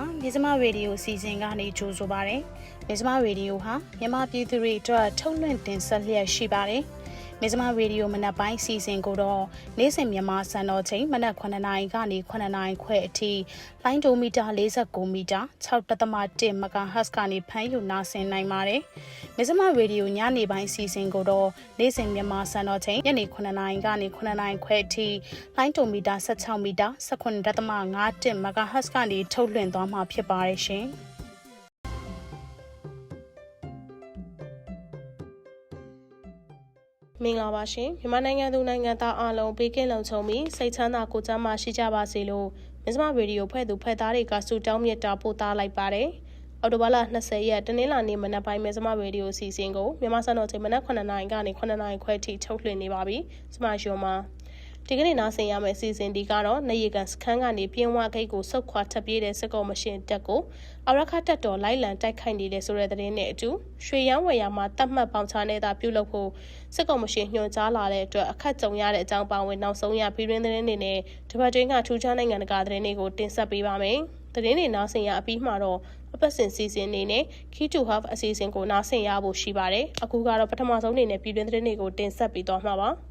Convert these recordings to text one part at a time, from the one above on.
မင်္ဂလာပါမြေစမရေဒီယိုစီစဉ်ကနေကြိုဆိုပါရစေမြေစမရေဒီယိုဟာမြန်မာပြည်သူတွေအတွက်ထုတ်လွှင့်တင်ဆက်လျက်ရှိပါတယ် မြေစမရေဒီယိုမနက်ပိုင်းစီစဉ်ကိုတော့နေ့စဉ်မြန်မာစံတော်ချိန်မနက်9:00နာရီကနေ9:00နာရီခွဲအထိလိုင်းဒိုမီတာ49မီတာ6.1 MHz ကနေဖမ်းယူနာဆင်နိုင်ပါတယ်မြေစမရေဒီယိုညနေပိုင်းစီစဉ်ကိုတော့နေ့စဉ်မြန်မာစံတော်ချိန်ညနေ9:00နာရီကနေ9:00နာရီခွဲအထိလိုင်းဒိုမီတာ16မီတာ19.5 MHz ကနေထုတ်လွှင့်သွားမှာဖြစ်ပါတယ်ရှင်။ မင်္ဂလာပါရှင်မြန်မာနိုင်ငံသူနိုင်ငံသားအားလုံးဘေးကင်းလုံခြုံပြီးစိတ်ချမ်းသာကိုယ်ကျန်းမာရှိကြပါစေလို့မြစမရေဒီယိုဖွဲ့သူဖွဲ့သားတွေကဆုတောင်းမြတ်တာပို့သားလိုက်ပါတယ်အော်တိုဘာလ20ရက်တနင်္လာနေ့မနက်ပိုင်းမြစမရေဒီယိုစီစဉ်ကိုမြန်မာစံတော်ချိန်မနက်9:00နာရီကနေ9:00နာရီခွဲထိထုတ်လွှင့်နေပါပြီစမရှုံမှာ ဒီကနေ့နားဆင်ရမယ့်အစီအစဉ်ဒီကတော့နေရီကန်စခန်းကနေပြင်းဝဂိတ်ကိုစုတ်ခွာထပ်ပြေးတဲ့စစ်ကောင်မရှင်တက်ကိုအရခတ်တက်တော်လိုက်လံတိုက်ခိုက်နေတဲ့ဆိုတဲ့သတင်းနဲ့အတူရွှေရန်ဝယ်ယာမှာတတ်မှတ်ပေါင်ချနေတာပြုလုပ်ဖို့စစ်ကောင်မရှင်ညွှန်ကြားလာတဲ့အတွက်အခက်ကြုံရတဲ့အကြောင်းပါဝင်နောက်ဆုံးရပြည်တွင်းသတင်းတွေနဲ့ဒီဘက်တွင်းကထူးခြားနိုင်ငံတကာသတင်းတွေကိုတင်ဆက်ပေးပါမယ်။သတင်းတွေနားဆင်ရအပြီးမှာတော့အပတ်စဉ်စီစဉ်နေနဲ့ Key to Have အစီအစဉ်ကိုနားဆင်ရဖို့ရှိပါတယ်။အခုကတော့ပထမဆုံးအနေနဲ့ပြည်တွင်းသတင်းတွေကိုတင်ဆက်ပေးသွားမှာပါ။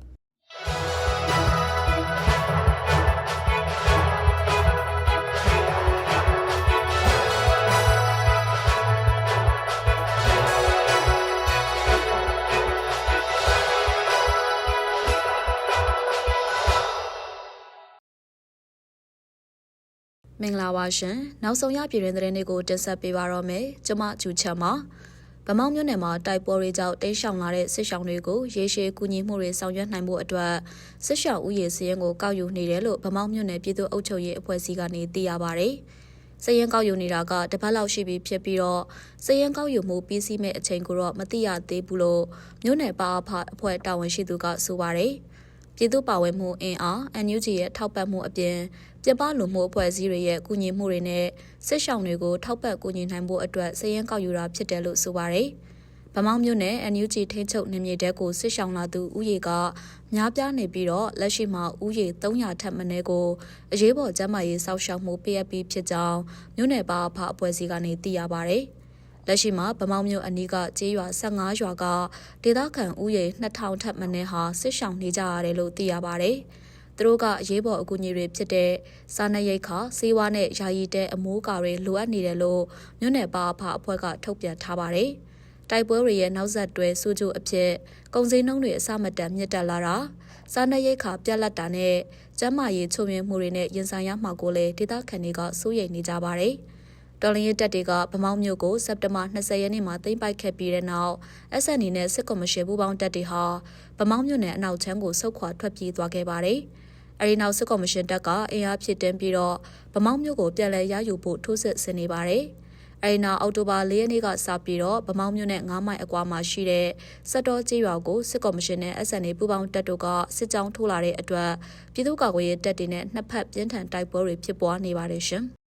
မင်္ဂလာပါရှင်နောက်ဆုံးရပြည်တွင်သတင်းတွေကိုတင်ဆက်ပေးပါတော့မယ်ကျွန်မကျူချက်မှာဗမောင်းမြို့နယ်မှာတိုက်ပွဲတွေကြောင့်တိမ်းရှောင်လာတဲ့စစ်ရှောင်တွေကိုရေရှည်ကူညီမှုတွေဆောင်ရွက်နိုင်ဖို့အတွက်စစ်ရှောင်ဥယေစရင်ကိုကောက်ယူနေတယ်လို့ဗမောင်းမြို့နယ်ပြည်သူ့အုပ်ချုပ်ရေးအဖွဲ့အစည်းကနေသိရပါဗျ။စရင်ကောက်ယူနေတာကတပတ်လောက်ရှိပြီဖြစ်ပြီးတော့စရင်ကောက်ယူမှုပြီးစီးမဲ့အချိန်ကိုတော့မသိရသေးဘူးလို့မြို့နယ်ပါအဖအဖွဲ့တာဝန်ရှိသူကဆိုပါတယ်။ ပြည်သူ့ပါဝင်မှုအင်အား NUG ရဲ့ထောက်ပံ့မှုအပြင်ပြပလူမှုအဖွဲ့အစည်းတွေရဲ့ကူညီမှုတွေနဲ့စစ်ရှောင်တွေကိုထောက်ပံ့ကူညီနိုင်ဖို့အတွက်စည်ရင်ကောက်ယူတာဖြစ်တယ်လို့ဆိုပါတယ်။ဗမောင်းမြို့နယ် NUG ထိန်းချုပ်နေမြေတဲကိုစစ်ရှောင်လာသူဥယေကများပြားနေပြီးတော့လက်ရှိမှာဥယေ300ထက်မနည်းကိုအရေးပေါ်ကျန်းမာရေးစောင့်ရှောက်မှုပေးအပ်ပြီးဖြစ်ကြောင်းမြို့နယ်ပါအဖအဖွဲ့အစည်းကနေသိရပါတယ်။ လက်ရှိမှာဗမောင်းမြို့အနီးကကျေးရွာ15ရွာကဒေသခံဥယေ2000ထက်မနည်းဟာစစ်ရှောင်နေကြရတယ်လို့သိရပါတယ်။သူတို့ကအရေးပေါ်အကူအညီတွေဖြစ်တဲ့စားနပ်ရိက္ခာဆေးဝါးနဲ့ယာယီတဲအမိုးကာတွေလိုအပ်နေတယ်လို့မြို့နယ်ပါအဖအဖွဲ့ကထုတ်ပြန်ထားပါတယ်။တိုက်ပွဲတွေရဲ့နောက်ဆက်တွဲစူးကျိုးအဖြစ်ကုန်စည်နှုန်းတွေအဆမတန်မြင့်တက်လာတာစားနပ်ရိက္ခာပြက်လက်တာနဲ့ကျန်းမာရေးချုံမြင့်မှုတွေနဲ့ရင်ဆိုင်ရမှာကိုလည်းဒေသခံတွေကစိုးရိမ်နေကြပါတယ်။ တော်လင်းရဲတက်တွေကဗမောင်းမြို့ကိုစက်တဘာ20ရက်နေ့မှာသိမ်းပိုက်ခဲ့ပြီးတဲ့နောက် SND နဲ့စစ်ကော်မရှင်ပူးပေါင်းတပ်တွေဟာဗမောင်းမြို့နယ်အနောက်ချမ်းကိုဆုတ်ခွာထွက်ပြေးသွားခဲ့ပါတယ်။အဲဒီနောက်စစ်ကော်မရှင်တပ်ကအင်အားဖြစ်တင်ပြီးတော့ဗမောက်မြို့ကိုပြန်လည်ရယူဖို့ထိုးစစ်ဆင်နေပါတယ်။အဲဒီနောက်အောက်တိုဘာ၄ရက်နေ့ကစပြီးတော့ဗမောက်မြို့နဲ့9မိုင်အကွာမှာရှိတဲ့စက်တော်ကြီးရွာကိုစစ်ကော်မရှင်နဲ့ SNA ပူးပေါင်းတပ်တို့ကစစ်ကြောင်းထိုးလာတဲ့အတွက်ပြည်သူ့ကာကွယ်ရေးတပ်တွေနဲ့နှစ်ဖက်ပြင်းထန်တိုက်ပွဲတွေဖြစ်ပွားနေပါတယ်ရှင်။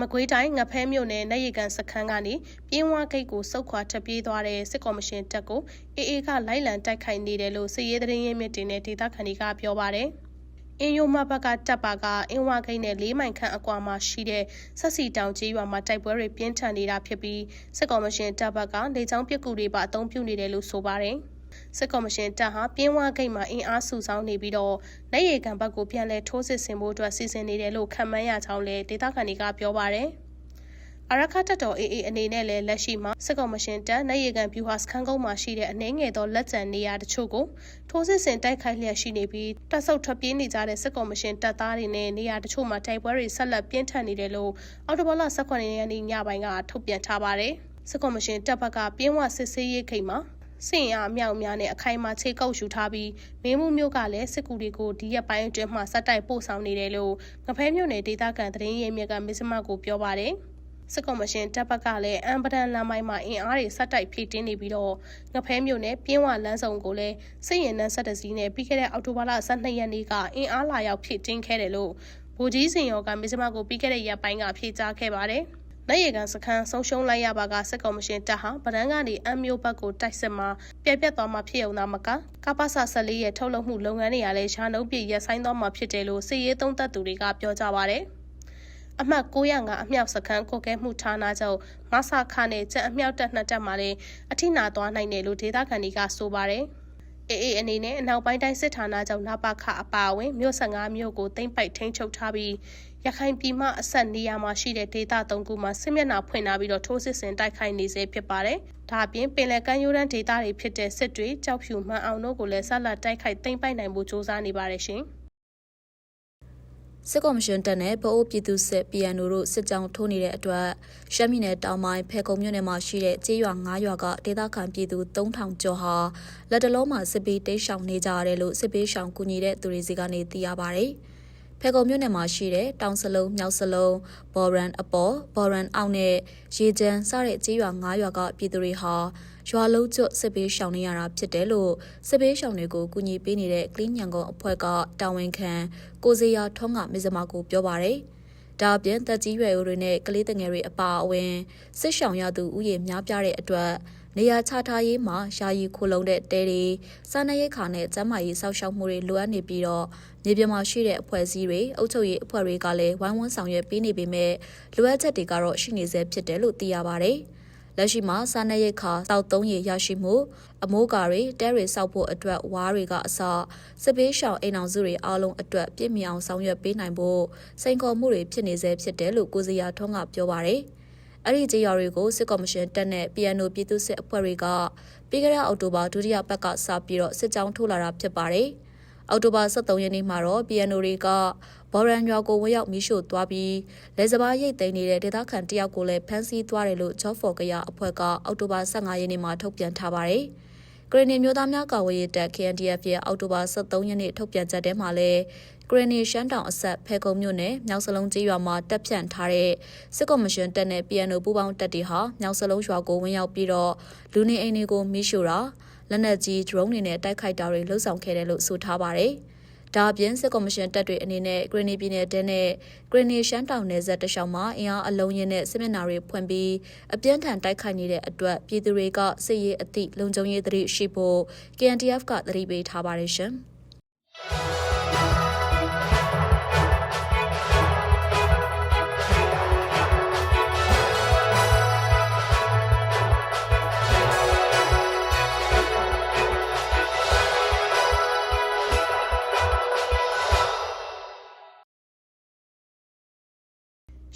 မကွေးတိုင်းငဖဲမြို့နယ်နေရီကန်စခန်းကနေပြင်းဝဂိတ်ကိုစုတ်ခွာထပ်ပြေးသွားတဲ့စစ်ကော်မရှင်တပ်ကိုအေအေကလိုက်လံတိုက်ခိုက်နေတယ်လို့စစ်ရေးသတင်းရင်းမြစ်တင်တဲ့ဒေသခံတွေကပြောပါတယ်။အင်းယိုမဘက်ကတပ်ပါကအင်းဝဂိတ်နဲ့၄မိုင်ခန့်အကွာမှာရှိတဲ့ဆက်စီတောင်ကြီးရွာမှာတိုက်ပွဲတွေပြင်းထန်နေတာဖြစ်ပြီးစစ်ကော်မရှင်တပ်ဘက်ကလေကြောင်းပစ်ကူတွေပါအုံပြုနေတယ်လို့ဆိုပါတယ်။ စစ်ကော်မရှင်တပ်ဟာပြင်းဝဂိတ်မှာအင်အားစုဆောင်းနေပြီးတော့လက်ရည်ကံဘက်ကိုပြန်လည်ထိုးစစ်ဆင်ဖို့အတွက်စီစဉ်နေတယ်လို့ခန့်မှန်းရကြောင်းလည်းဒေသခံတွေကပြောပါတယ်။အရခတ်တပ်တော်အေအေအနေနဲ့လည်းလက်ရှိမှာစစ်ကောင်မရှင်တပ်နိုင်ရကန်ဗျူဟာစခန်းကုန်းမှာရှိတဲ့အနှဲငယ်သောလက်ကျန်နေရာတချို့ကိုထိုးစစ်ဆင်တိုက်ခိုက်လျက်ရှိနေပြီးတပ်ဆုပ်ထွက်ပြေးနေကြတဲ့စစ်ကောင်မရှင်တပ်သားတွေနဲ့နေရာတချို့မှာတိုက်ပွဲတွေဆက်လက်ပြင်းထန်နေတယ်လို့အော်တိုဘလ18ရက်နေ့ညပိုင်းကထုတ်ပြန်ထားပါတယ်စစ်ကောင်မရှင်တပ်ဘက်ကပြင်းဝစစ်ဆေးရေးခိတ်မှာ စင်ရအမြောက်များနဲ့အခိုင်အမာချိတ်ကုပ်ယူထားပြီးမင်းမှုမျိုးကလည်းစစ်ကူတွေကိုဒီရက်ပိုင်းအတွင်းမှာစက်တိုက်ပို့ဆောင်နေတယ်လို့ငဖဲမြို့နယ်ဒေသခံသတင်းရင်းမြစ်ကမစ္စမကိုပြောပါတယ်စစ်ကော်မရှင်တပ်ဘက်ကလည်းအမ်ပဒန်လမ်းပိုင်းမှာအင်အားတွေဆက်တိုက်ဖြည့်တင်းနေပြီးတော့ငဖဲမြို့နယ်ပြင်းဝလမ်းဆောင်ကိုလည်းစစ်ရင်နှန်းဆက်တစည်းနဲ့ပြီးခဲ့တဲ့အောက်တိုဘာလ12ရက်နေ့ကအင်အားလာရောက်ဖြည့်တင်းခဲ့တယ်လို့ဗိုလ်ကြီးစင်ရောကမစ္စမကိုပြီးခဲ့တဲ့ရက်ပိုင်းကဖြည့်ကြားခဲ့ပါတယ်။ လက်ရကန်စခန်းဆုံးရှုံးလိုက်ရပါကစစ်ကောင်မရှင်တပ်ဟာဗဒန်းကနေအမျိုးဘက်ကိုတိုက်စစ်မှာပြက်ပြက်သွားမှာဖြစ်ုံသာမကကပ္ပဆ14ရဲ့ထုတ်လုပ်မှုလုပ်ငန်းတွေကလည်းရှားနှုတ်ပြရက်ဆိုင်သွားမှာဖြစ်တယ်လို့စစ်ရေးသုံးသပ်သူတွေကပြောကြပါဗျ။အမှတ်905အမြောက်စခန်းကိုကဲမှုဌာနချုပ်မဆာခနဲ့ကျက်အမြောက်တပ်နှစ်တပ်မှလည်းအထိနာသွားနိုင်တယ်လို့ဒေသခံတွေကဆိုပါတယ်။အေးအေးအနေနဲ့အနောက်ပိုင်းတိုင်းစစ်ဌာနချုပ်နပခအပါအဝင်မြို့15မြို့ကိုသိမ့်ပိုက်ထိန်းချုပ်ထားပြီး ရခိုင်ပြည်မှအဆက်နေရာမှာရှိတဲ့ဒေသ၃ခုမှာစစ်မျက်နှာဖွင့်ထားပြီးတော့ထိုးစစ်ဆင်တိုက်ခိုက်နေစေဖြစ်ပါတယ်။ဒါအပြင်ပင်လယ်ကမ်းရိုးတန်းဒေသတွေဖြစ်တဲ့စစ်တွေကြောက်ဖြူမှန်အောင်တို့ကိုလည်းဆက်လက်တိုက်ခိုက်သိမ်းပိုက်နိုင်ဖို့စ조사နေပါတယ်ရှင်။စစ်ကော်မရှင်တပ်နဲ့ဗအိုးပြည်သူစစ် PNO တို့စစ်ကြောင်းထိုးနေတဲ့အတွက်ရှမ်းပြည်နယ်တောင်ပိုင်းဖဲခုံမြို့နယ်မှာရှိတဲ့ကျေးရွာ9ရွာကဒေသခံပြည်သူ3000ကျော်ဟာလက်တလုံးမှာစစ်ပေးတိတ်ရှောင်နေကြရတယ်လို့စစ်ပေးရှောင်ကူညီတဲ့သူတွေစီကနေသိရပါဗျ။ ဖဲခုံမြို့နယ်မှာရှိတဲ့တောင်စလုံးမြောက်စလုံးဘော်ရန်အပေါ်ဘော်ရန်အောင်နဲ့ရေချမ်းစတဲ့ကျေးရွာ9ရွာကပြည်သူတွေဟာရွာလုံးကျွတ်စစ်ပေးရှောင်နေရတာဖြစ်တယ်လို့စစ်ပေးရှောင်တွေကိုကူညီပေးနေတဲ့ကလင်းညံကုန်းအဖွဲ့ကတာဝန်ခံကိုစေယာထွန်းကမစ္စမာကိုပြောပါရယ်ဒါအပြင်တက်ကြီးရွယ်အိုတွေနဲ့ကလေးတငယ်တွေအပါအဝင်စစ်ရှောင်ရသူဥယျာဉ်များပြားတဲ့အတွက် နေရာချထားရေးမှာယာယီခိုလုံတဲ့တဲတွေစားနပ်ရိက္ခာနဲ့ကျန်းမာရေးစောင့်ရှောက်မှုတွေလိုအပ်နေပြီးတော့မြေပြင်မှာရှိတဲ့အဖွဲ့အစည်းတွေအုပ်ချုပ်ရေးအဖွဲ့တွေကလည်းဝိုင်းဝန်းဆောင်ရွက်ပေးနေပေမဲ့လိုအပ်ချက်တွေကတော့ရှိနေဆဲဖြစ်တယ်လို့သိရပါဗျ။လက်ရှိမှာစားနပ်ရိက္ခာတောက်သုံးရရရှိမှု အမိုးကာတွေတဲတွေစောက်ဖို့အတွက်ဝါးတွေကအစစစ်ပေးရှောင်အိမ်အောင်စုတွေအားလုံးအတွက်ပြည့်မြအောင်ဆောင်ရွက်ပေးနိုင်ဖို့စိန်ခေါ်မှုတွေဖြစ်နေဆဲဖြစ်တယ်လို့ကိုစရာထွန်းကပြောပါရယ် အဲ့ဒီကြေးရွာတွေကိုစစ်ကော်မရှင်တက်တဲ့ PNO ပြည်သူစစ်အဖွဲ့တွေကပြီးခဲ့တဲ့အောက်တိုဘာဒုတိယပတ်ကစပြီးတော့စစ်ကြောင်းထိုးလာတာဖြစ်ပါတယ်။အောက်တိုဘာ23ရက်နေ့မှာတော့ PNO တွေကဘော်ရန်ရွာကိုဝင်ရောက်မိရှို့သွားပြီးလေစဘာရိတ်သိမ်းနေတဲ့ဒေသခံတယောက်ကိုလည်းဖမ်းဆီးသွားတယ်လို့ Job for ကရအဖွဲ့ကအောက်တိုဘာ15ရက်နေ့မှာထုတ်ပြန်ထားပါတယ်။ ဂရနီမျိုးသားများကာဝေးရေးတပ် KNDF ရဲ့အောက်တိုဘာ23ရက်နေ့ထုတ်ပြန်ချက်ထဲမှာလည်းဂရနီရှမ်းတောင်အဆက်ဖဲကုံမြို့နယ်မြောက်စလုံးကျေးရွာမှာတပ်ဖြန့်ထားတဲ့စစ်ကော်မရှင်တပ်နဲ့ PNO ပူးပေါင်းတပ်တွေဟာမြောက်စလုံးရွာကိုဝင်ရောက်ပြီးတော့လူနေအိမ်တွေကိုမိရှို့တာလက်နက်ကြီး drone တွေနဲ့တိုက်ခိုက်တာတွေလှုပ်ဆောင်ခဲ့တယ်လို့ဆိုထားပါတယ်။ ဒါအပြင်စစ်ကော်မရှင်တပ်တွေအနေနဲ့ဂရနီပြည်နယ်တဲနဲ့ဂရနီရှမ်းတောင်နယ်စပ်တခြားမှာအင်အားအလုံးရင်းနဲ့စစ်မျက်နှာတွေဖွင့်ပြီးအပြင်းထန်တိုက်ခိုက်နေတဲ့အတွက်ပြည်သူတွေကစစ်ရေးအသည့်လုံခြုံရေးသတိရှိဖို့ KNTF ကသတိပေးထားပါတယ်ရှင်။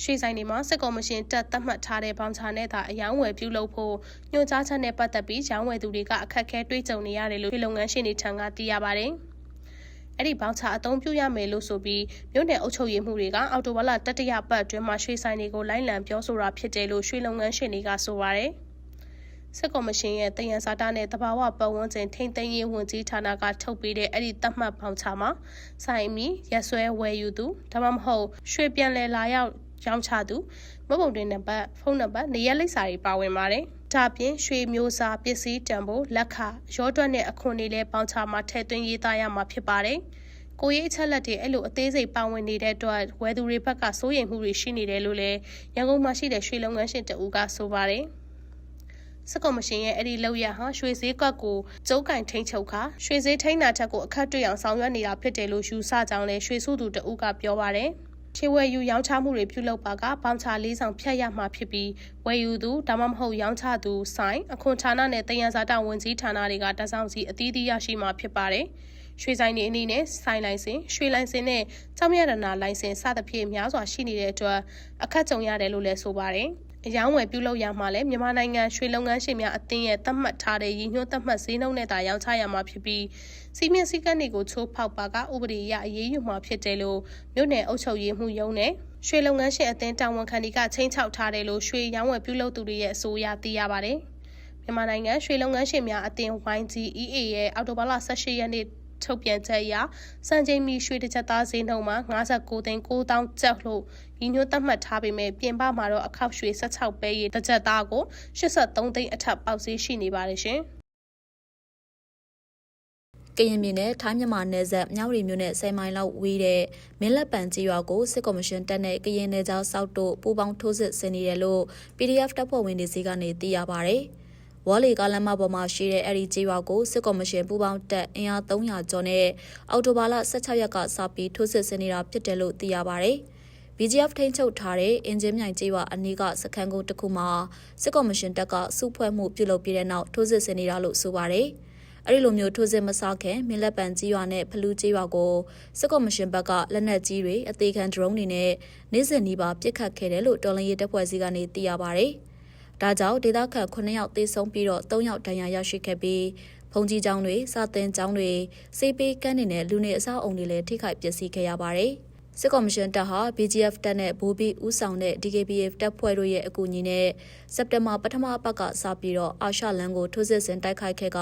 ရွှေဆိုင်တွေမှာစစ်ကော်မရှင်တပ်သတ်မှတ်ထားတဲ့ဘောင်ချာနဲ့သာအယောင်းဝယ်ပြုလုပ်ဖို့ညွှန်ကြားချက်နဲ့ပတ်သက်ပြီးရောင်းဝယ်သူတွေကအခက်အခဲတွေ့ကြုံနေရတယ်လို့လုပ်ငန်းရှင်တွေထံကသိရပါတယ်။အဲ့ဒီဘောင်ချာအသုံးပြုရမယ်လို့ဆိုပြီးမြို့နယ်အုပ်ချုပ်ရေးမှုတွေကအော်တိုဝါလာတတရပတ်အတွင်းမှာရွှေဆိုင်တွေကိုလိုင်းလံပြောဆိုတာဖြစ်တယ်လို့ရွှေလုပ်ငန်းရှင်တွေကဆိုပါတယ်။စစ်ကော်မရှင်ရဲ့တယံဇာတာနဲ့တဘာဝပတ်ဝန်းကျင်ထိမ့်သိမ်းရေးဝန်ကြီးဌာနကထုတ်ပေးတဲ့အဲ့ဒီသတ်မှတ်ပေါင်ချမှာစိုင်းမီရက်ဆွဲဝယ်ယူသူဒါမှမဟုတ်ရွှေပြန်လည်လာရောက် ရောင်းချသူမဟုတ်တဲ့နံပါတ်ဖုန်းနံပါတ်နေရက်လိပ်စာတွေပါဝင်ပါတယ်။ဒါပြင်ရွှေမျိုးစားပစ္စည်းတန်ဖိုးလက်ခရောတွက်နဲ့အခွန်တွေလည်းပေါင်ချမှာထည့်သွင်းရေးသားရမှာဖြစ်ပါတယ်။ကိုရေးအချက်လက်တွေအဲ့လိုအသေးစိတ်ပါဝင်နေတဲ့အတွက်ဝယ်သူတွေဘက်ကစိုးရိမ်မှုတွေရှိနေတယ်လို့လည်းရန်ကုန်မှာရှိတဲ့ရွှေလုပ်ငန်းရှင်တအူးကဆိုပါတယ်။စကော်မရှင်ရဲ့အဲ့ဒီလောက်ရဟာရွှေဈေးကွက်ကိုကျုပ်ကင်ထိန်ချုပ်ခါရွှေဈေးထိန်တာချက်ကိုအခက်တွေ့အောင်ဆောင်ရွက်နေတာဖြစ်တယ်လို့ယူဆကြောင်းလည်းရွှေစုသူတအုပ်ကပြောပါတယ်။ ခြေဝယ်ယူရောင်းချမှုတွေပြုလုပ်ပါကပေါင်ချလေးဆောင်ဖြတ်ရမှာဖြစ်ပြီးဝယ်ယူသူဒါမှမဟုတ်ရောင်းချသူဆိုင်အခွန်ဌာနနဲ့တယံဇာတဝန်ကြီးဌာနတွေကတစောင်းစီအသီးသီးရရှိမှာဖြစ်ပါတယ်။ရွှေဆိုင်တွေအနေနဲ့ဆိုင်လိုင်စင်ရွှေလိုင်စင်နဲ့ကြောင်မြရနာလိုင်စင်စသဖြင့်များစွာရှိနေတဲ့အတွက်အခက်ကြုံရတယ်လို့လည်းဆိုပါတယ်။ အယောင်းဝယ်ပြုလုပ်ရမှာလဲမြန်မာနိုင်ငံရွှေလုပ်ငန်းရှင်များအသင်းရဲ့သတ်မှတ်ထားတဲ့ရည်ညွှန်းသတ်မှတ်ဈေးနှုန်းနဲ့သာရောင်းချရမှာဖြစ်ပြီးစီမင်းစည်းကမ်းတွေကိုချိုးဖောက်ပါကဥပဒေအရအရေးယူမှာဖြစ်တယ်လို့မြို့နယ်အုပ်ချုပ်ရေးမှူးရုံးနဲ့ရွှေလုပ်ငန်းရှင်အသင်းတာဝန်ခံတွေကချင်းချောက်ထားတယ်လို့ရွှေရောင်းဝယ်ပြုလုပ်သူတွေရဲ့အဆိုအရသိရပါတယ်မြန်မာနိုင်ငံရွှေလုပ်ငန်းရှင်များအသင်း YGEA ရဲ့အော်တိုဘာလ18ရက်နေ့ထုတ်ပြန်ချက်အရစံချိန်မီရွှေတစ်ချက်သားဈေးနှုန်းမှာ59သိန်း9000ကျပ်လို့ ရည်ညွှန်းသတ်မှတ်ထားပေမဲ့ပြင်ပမှာတော့အခောက်ရွှေ16ပဲရေတစ်ချက်သားကို83သိန်းအထက်ပေါက်ဈေးရှိနေပါတယ်ရှင်။ကရင်ပြည်နယ်ထိုင်းမြန်မာနယ်စပ်မြောက်ရီမြို့နယ်10မိုင်လောက်ဝေးတဲ့မင်းလက်ပံကြီးရွာကိုစစ်ကော်မရှင်တပ်နဲ့ကရင်နယ်ကြောင်းစောက်တို့ပူးပေါင်းထိုးစစ်ဆင်နေတယ်လို့ PDF တပ်ဖွဲ့ဝင်တွေစီကနေသိရပါဗျ။ဝေါ်လီကားလမ်းမပေါ်မှာရှိတဲ့အဲ့ဒီကြီးရွာကိုစစ်ကော်မရှင်ပူးပေါင်းတပ်အင်အား300ကျော်နဲ့အော်တိုဘာလ16ရက်ကစပြီးထိုးစစ်ဆင်နေတာဖြစ်တယ်လို့သိရပါဗျ။ BGF ထိန်းချုပ်ထားတဲ့အင်ဂျင်မြိုင်ကျေးရွာအနီးကစခန်းကုန်းတစ်ခုမှာစစ်ကော်မရှင်တပ်ကစုဖွဲ့မှုပြုလုပ်ပြီးတဲ့နောက်ထိုးစစ်ဆင်နေတာလို့ဆိုပါတယ်။အဲဒီလိုမျိုးထိုးစစ်မစခင်မင်းလက်ပံကြီးရွာနဲ့ဖလူးကြီးရွာကိုစစ်ကော်မရှင်ဘက်ကလက်နက်ကြီးတွေအသေးခံဒရုန်းတွေနဲ့နေ့စဉ်နီးပါပစ်ခတ်ခဲ့တယ်လို့တော်လန်ရေးတပ်ဖွဲ့စည်းကနေသိရပါတယ်။ဒါကြောင့်ဒေသခံ9ယောက်သေဆုံးပြီးတော့3ယောက်ဒဏ်ရာရရှိခဲ့ပြီးဖုန်ကြီးကျောင်းတွေစာသင်ကျောင်းတွေစေးပေးကန်းတွေနဲ့လူနေအဆောက်အုံတွေလည်းထိခိုက်ပျက်စီးခဲ့ရပါတယ်။ စစ်ကော်မရှင်တပ်ဟာ BGF တပ်နဲ့ဗိုလ်ဘီဦးဆောင်တဲ့ DKBF တပ်ဖွဲ့တို့ရဲ့အကူအညီနဲ့စက်တင်ဘာပထမအပတ်ကစပြီးတော့အာရှလန်ကိုထိုးစစ်ဆင်တိုက်ခိုက်ခဲ့က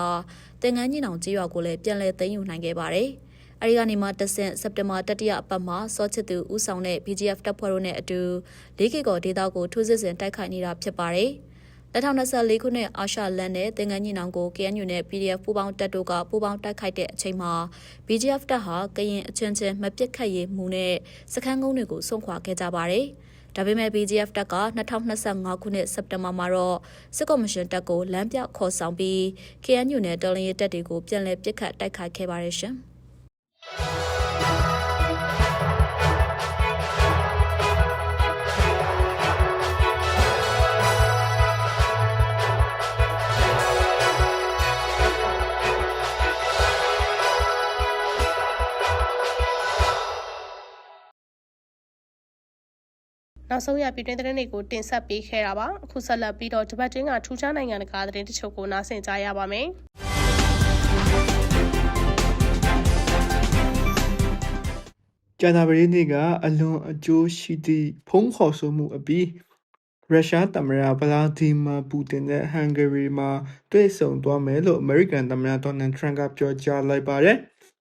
တင်ငန်းကြီးနောင်ကြေးရွာကိုလည်းပြန်လည်သိမ်းယူနိုင်ခဲ့ပါတယ်။အဲဒီကနေမှတဆင့်စက်တင်ဘာတတိယအပတ်မှာစောချစ်သူဦးဆောင်တဲ့ BGF တပ်ဖွဲ့တို့နဲ့အတူ၄ကီကောဒေသကိုထိုးစစ်ဆင်တိုက်ခိုက်နေတာဖြစ်ပါတယ်။ 2024ခုနှစ်အာရှလန်နဲ့တင်ငန်းညီနောင်ကို KNU နဲ့ PDF ပူးပေါင်းတပ်တို့ကပူးပေါင်းတိုက်ခိုက်တဲ့အချိန်မှာ BGF တပ်ဟာကရင်အချင်းချင်းမပစ်ခတ်ရေးမှုနဲ့စခန်းကုန်းတွေကိုဆုံးခွာခဲ့ကြပါတယ်။ဒါပေမဲ့ BGF တပ်က2025ခုနှစ်စက်တင်ဘာမှာတော့စစ်ကော်မရှင်တပ်ကိုလမ်းပြခေါ်ဆောင်ပြီး KNU နဲ့တော်လင်းရေးတပ်တွေကိုပြန်လည်ပစ်ခတ်တိုက်ခိုက်ခဲ့ပါတယ်ရှင်။ နောက်ဆုံးရပြည်တွင်းသတင်းတွေကိုတင်ဆက်ပေးခဲ့တာပါအခုဆက်လက်ပြီးတော့တပတ်တွင်းကထူးခြားနိုင်ငံတကာသတင်းတချို့ကိုနားဆင်ကြရပါမယ်ကျန်တာပရိနေ့ကအလွန်အကျိုးရှိသည့်ဖုံးခေါ်ဆိုမှုအပြီးရုရှားသမ္မတဗလာဒီမာပူတင်နဲ့ဟန်ဂေရီမှာတွေ့ဆုံသွားမယ်လို့အမေရိကန်သမ္မတဒေါ်နယ်ထရန့်ကပြောကြားလိုက်ပါတယ်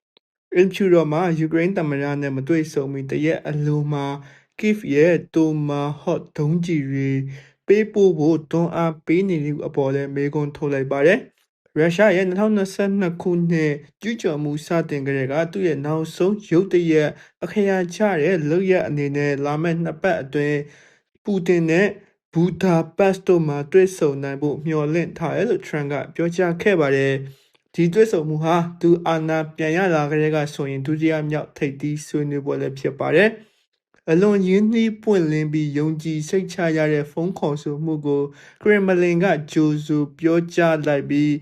။အင်ဖြူတော်မှာယူကရိန်းသမ္မတနဲ့မတွေ့ဆုံမီတရက်အလိုမှာ ကိဖ်ရဲ့တိုမာဟော့ဒုံးကြီးတွေပေးပို့ဖို့တွန်းအားပေးနေတဲ့အပေါ်လည်းမေးခွန်းထုတ်လိုက်ပါတယ်။ရုရှားရဲ့2022ခုနှစ်ကျူးကျော်မှုစတင်ကြတဲ့ကသူ့ရဲ့နောက်ဆုံးရုတ်တရက်အခရာချတဲ့လုပ်ရအနေနဲ့လာမယ့်နှစ်ပတ်အတွင်းပူတင်နဲ့ဘူဒါပက်စ်တို့မှာတွေ့ဆုံနိုင်ဖို့မျှော်လင့်ထားတယ်လို့ထရန့်ကပြောကြားခဲ့ပါတယ်။ဒီတွေ့ဆုံမှုဟာသူအာဏာပြန်ရလာကြတဲ့ကဆိုရင်ဒုတိယမြောက်ထိပ်သီးဆွေးနွေးပွဲလည်းဖြစ်ပါတယ်။ အလွန်ရင်းနှီးပွင့်လင်းပြီးယုံကြည်စိတ်ချရတဲ့ဖုန်းခေါ်ဆိုမှုကိုကရမလင်ကကြိုဆိုပြောကြားလိုက်ပြီး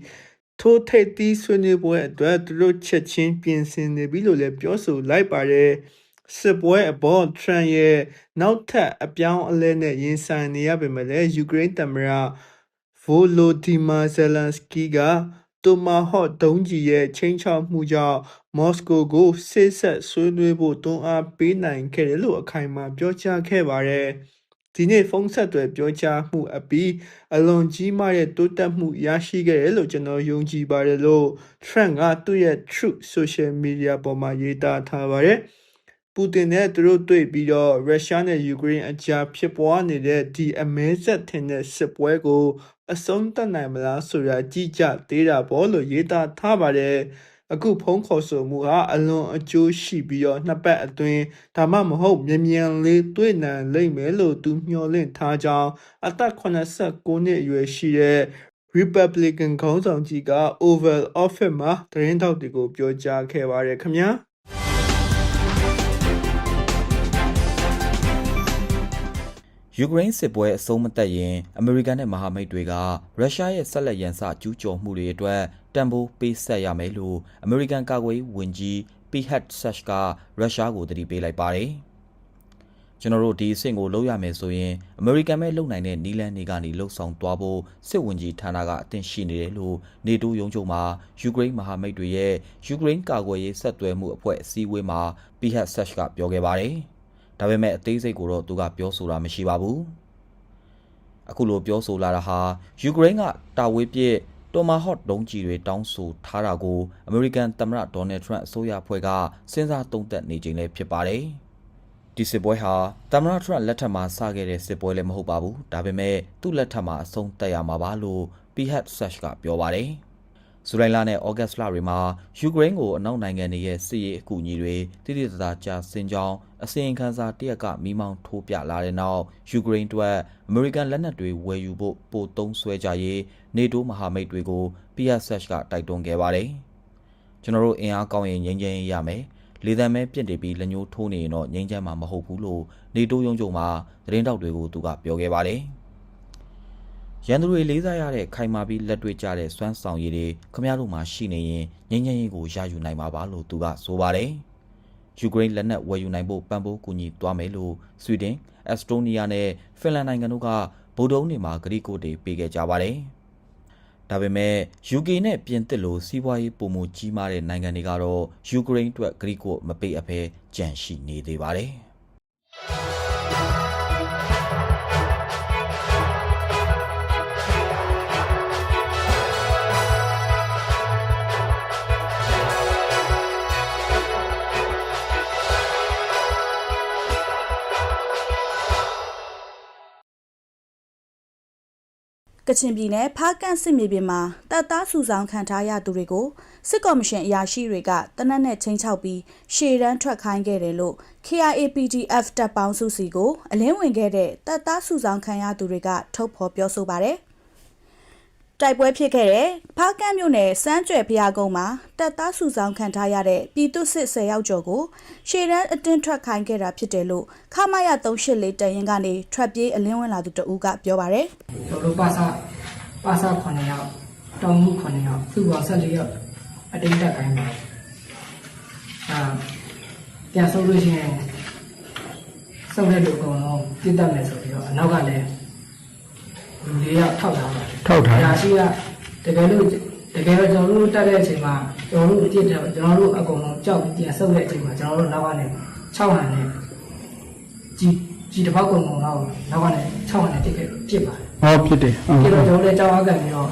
ထိုထိပ်သီးဆွေးနွေးပွဲအတွက်သူတို့ချက်ချင်းပြင်ဆင်နေပြီလို့လည်းပြောဆိုလိုက်ပါတယ်စစ်ပွဲအပေါ်ထရန်ရဲ့နောက်ထပ်အပြောင်းအလဲနဲ့ရင်ဆိုင်နေရပေမဲ့လည်းယူကရိန်းသမ္မတဗိုလိုဒီမာဇယ်လန်စကီက တိုမာဟော့ဒုံးကြီးရဲ့ချင်းချောက်မှုကြောင့်မော်စကိုကိုဆိတ်ဆက်ဆွေးနွေးဖို့တွန်းအားပေးနိုင်ခဲ့တယ်လို့အခိုင်အမာပြောကြားခဲ့ပါတယ်ဒီနေ့ဖုန်းဆက်တွေပြောကြားမှုအပြီးအလွန်ကြီးမားတဲ့တိုးတက်မှုရရှိခဲ့တယ်လို့ကျွန်တော်ယုံကြည်ပါတယ်လို့ Trump ကသူ့ရဲ့ Truth Social Media ပေါ်မှာရေးသားထားပါတယ်။ ပူတင်နဲ့သူတို့တွေ့ပြီးတော့ရုရှားနဲ့ယူကရိန်းအကြားဖြစ်ပွားနေတဲ့ဒီအမဲဆက်ထင်တဲ့စစ်ပွဲကို အဆုံးသတ်နိုင်မလားဆိုတာကြည့်ကြသေးတာပေါ့လို့ရေးသားထားပါတယ်။အခုဖုန်းခေါ်ဆိုမှုဟာအလွန်အကျိုးရှိပြီးတော့နှစ်ပတ်အတွင်းဒါမှမဟုတ်မြန်မြန်လေးတွေ့နိုင်လိမ့်မယ်လို့သူမျှော်လင့်ထားကြောင်းအသက်89နှစ်အရွယ်ရှိတဲ့ Republican ခေါင်းဆောင်ကြီးက Oval Office မှာသတင်းထောက်တွေကိုပြောကြားခဲ့ပါတယ်ခင်ဗျာ ယူကရိန်းစစ်ပွဲအဆုံးမသက်ရင်အမေရိကန်နဲ့မဟာမိတ်တွေကရုရှားရဲ့ဆက်လက်ရန်စကျူးကျော်မှုတွေအတွက်တန်ဖိုးပေးဆက်ရမယ်လို့အမေရိကန်ကာကွယ်ရေးဝန်ကြီး Pete Hegseth ကရုရှားကိုတတိပေးလိုက်ပါတယ်။ကျွန်တော်တို့ဒီအဆင့်ကိုလုပ်ရမယ်ဆိုရင်အမေရိကန်ပဲလုပ်နိုင်တဲ့နီလန်တွေကနေလှုပ်ဆောင်သွားဖို့စစ်ဝန်ကြီးဌာနကအသင့်ရှိနေတယ်လို့နေတိုးရုံးချုပ်မှာယူကရိန်းမဟာမိတ်တွေရဲ့ယူကရိန်းကာကွယ်ရေးဆက်သွယ်မှုအဖွဲ့အစည်းအဝေးမှာ Pete Hegseth ကပြောခဲ့ပါတယ်။ ဒါပေမဲ့အသေးစိတ်ကိုတော့သူကပြောဆိုတာမရှိပါဘူးအခုလိုပြောဆိုလာတာဟာယူကရိန်းကတာဝေးပြစ်တိုမာဟော့ဒုံးကြီးတွေတောင်းဆိုထားတာကိုအမေရိကန်သမ္မတဒေါ်နယ်ထရန့်အစိုးရဖွဲ့ကစဉ်းစားသုံးသပ်နေခြင်းလည်းဖြစ်ပါတယ်ဒီစစ်ပွဲဟာသမ္မတထရန့်လက်ထက်မှာစခဲ့တဲ့စစ်ပွဲလည်းမဟုတ်ပါဘူးဒါပေမဲ့သူ့လက်ထက်မှာအဆုံးသတ်ရမှာပါလို့ PHAT Search ကပြောပါတယ် ဇူလိုင်လနဲ့ဩဂတ်စ်လတွေမှာယူကရိန်းကိုအနောက်နိုင်ငံတွေရဲ့စစ်ရေးအကူအညီတွေတိတိကျကျကြာဆင်းကြောင်းအစီရင်ခံစာတရက်ကမိမောင်းထိုးပြလာတဲ့နောက်ယူကရိန်းအတွက်အမေရိကန်လက်နက်တွေဝယ်ယူဖို့ပိုသုံးဆွဲကြရေးနေတိုးမဟာမိတ်တွေကို PSH ကတိုက်တွန်းခဲ့ပါတယ်။ကျွန်တော်တို့အင်အားကောင်းရင်ငြိမ်းချမ်းရေးရမယ်။လေသံမဲပြင့်တည်ပြီးလက်ညှိုးထိုးနေရင်တော့ငြိမ်းချမ်းမှာမဟုတ်ဘူးလို့နေတိုးရုံးချုပ်မှာသတင်းတောက်တွေကိုသူကပြောခဲ့ပါတယ်။ ရန်သူတွေလေးစားရတဲ့ခိုင်မာပြီးလက်တွေ့ကျတဲ့စွမ်းဆောင်ရည်တွေခမရတို့မှာရှိနေရင်ငြိမ်းချမ်းရေးကိုရယူနိုင်မှာပါလို့သူကဆိုပါတယ်။ယူကရိန်းလက်နက်ဝယ်ယူနိုင်ဖို့ပံ့ပိုးကူညီသွားမယ်လို့ဆွီဒင်၊အက်စတိုးနီးယားနဲ့ဖင်လန်နိုင်ငံတို့ကဗုဒ္ဓဦးနေမှာဂရီကိုတွေပေးခဲ့ကြပါတယ်။ဒါပေမဲ့ UK နဲ့ပြင်သစ်လိုစီးပွားရေးပုံမကြီးမားတဲ့နိုင်ငံတွေကတော့ယူကရိန်းအတွက်ဂရီကိုမပေးအပ်ဘဲကြန့်ရှိနေသေးပါတယ်။ ကချင်ပြည်နယ်ဖားကန့်စစ်မြေပြင်မှာတပ်သားစုဆောင်ခံထားရသူတွေကိုစစ်ကော်မရှင်အရာရှိတွေကတနက်နဲ့ချင်းချောက်ပြီးရှေ့တန်းထွက်ခိုင်းခဲ့တယ်လို့ KIAPDF တပ်ပေါင်းစုစီကိုအလင်းဝင်ခဲ့တဲ့တပ်သားစုဆောင်ခံရသူတွေကထုတ်ဖော်ပြောဆိုပါတယ်။ တိုက်ပွဲဖြစ်ခဲ့တဲ့ဖားကန့်မြို့နယ်စမ်းကြွယ်ဖျားကုန်းမှာတပ်သားစုဆောင်ခံထားရတဲ့ပြည်သူစစ်10ယောက်ကျော်ကိုရှေ့တန်းအတင်းထွက်ခိုင်းခဲ့တာဖြစ်တယ်လို့ခမာရ384တရင်ကနေထွက်ပြေးအလင်းဝင်လာသူတဦးကပြောပါတယ်။ကျွန်တော်တို့ပါစာပါစာ9ယောက်တောင်မှု9ယောက်သူ့ပေါင်း14ယောက်အတိတ်တက်တိုင်းပါအာပြန်ဆုံးလို့ရှိရင်စုပ်တဲ့လူအကုန်လုံးပြတ်တတ်မယ်ဆိုပြီးတော့အနောက်ကလည်း လူလေးယောက်ထောက်ထားပါတယ်ထောက်ထားဒါရှိကတကယ်လို့တကယ်တော့ကျွန်တော်တို့တက်တဲ့အချိန်မှာကျွန်တော်တို့အပြစ်တယ်ကျွန်တော်တို့အကုန်လုံးကြောက်ပြီးပြန်ဆုပ်တဲ့အချိန်မှာကျွန်တော်တို့နောက်ကနေ6ဟန်နဲ့ကြီးကြီးတစ်ပေါက်ကုန်ကုန်တော့နောက်ကနေ6ဟန်နဲ့တိတ်ခဲ့ပြစ်ပါတယ်ဟောဖြစ်တယ်ဟုတ်ဒီတော့ကျွန်တော်လည်းကြောင်းအကန်ပြီးတော့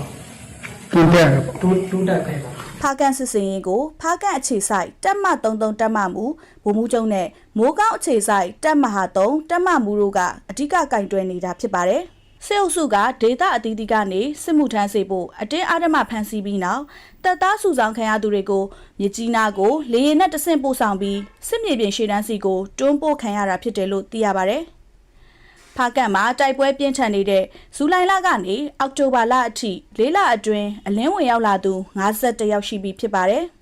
ကင်းတဲ့ရပါတိုးတိုးတက်ခဲ့ပါဖားကန်စစ်စင်ရင်ကိုဖားကန်အခြေဆိုင်တက်မ33တက်မမူဗိုလ်မှူးချုပ်နဲ့မိုးကောင်းအခြေဆိုင်တက်မဟာ3တက်မမူတို့ကအဓိကကင်တွယ်နေတာဖြစ်ပါတယ်။ စစ်အုပ်စုကဒေတာအသီးသီးကနေစစ်မှုထမ်းစေဖို့အတင်းအဓမ္မဖမ်းဆီးပြီးနောက်တပ်သားစုဆောင်ခံရသူတွေကိုမြကြီးနားကိုလေရင်နဲ့တဆင့်ပို့ဆောင်ပြီးစစ်မြေပြင်ရှေ့တန်းစီကိုတွန်းပို့ခံရတာဖြစ်တယ်လို့သိရပါတယ်။ဖားကန်မှာတိုက်ပွဲပြင်းထန်နေတဲ့ဇူလိုင်လကနေအောက်တိုဘာလအထိ၄လအတွင်းအလင်းဝင်ရောက်လာသူ51ယောက်ရှိပြီဖြစ်ပါတယ်။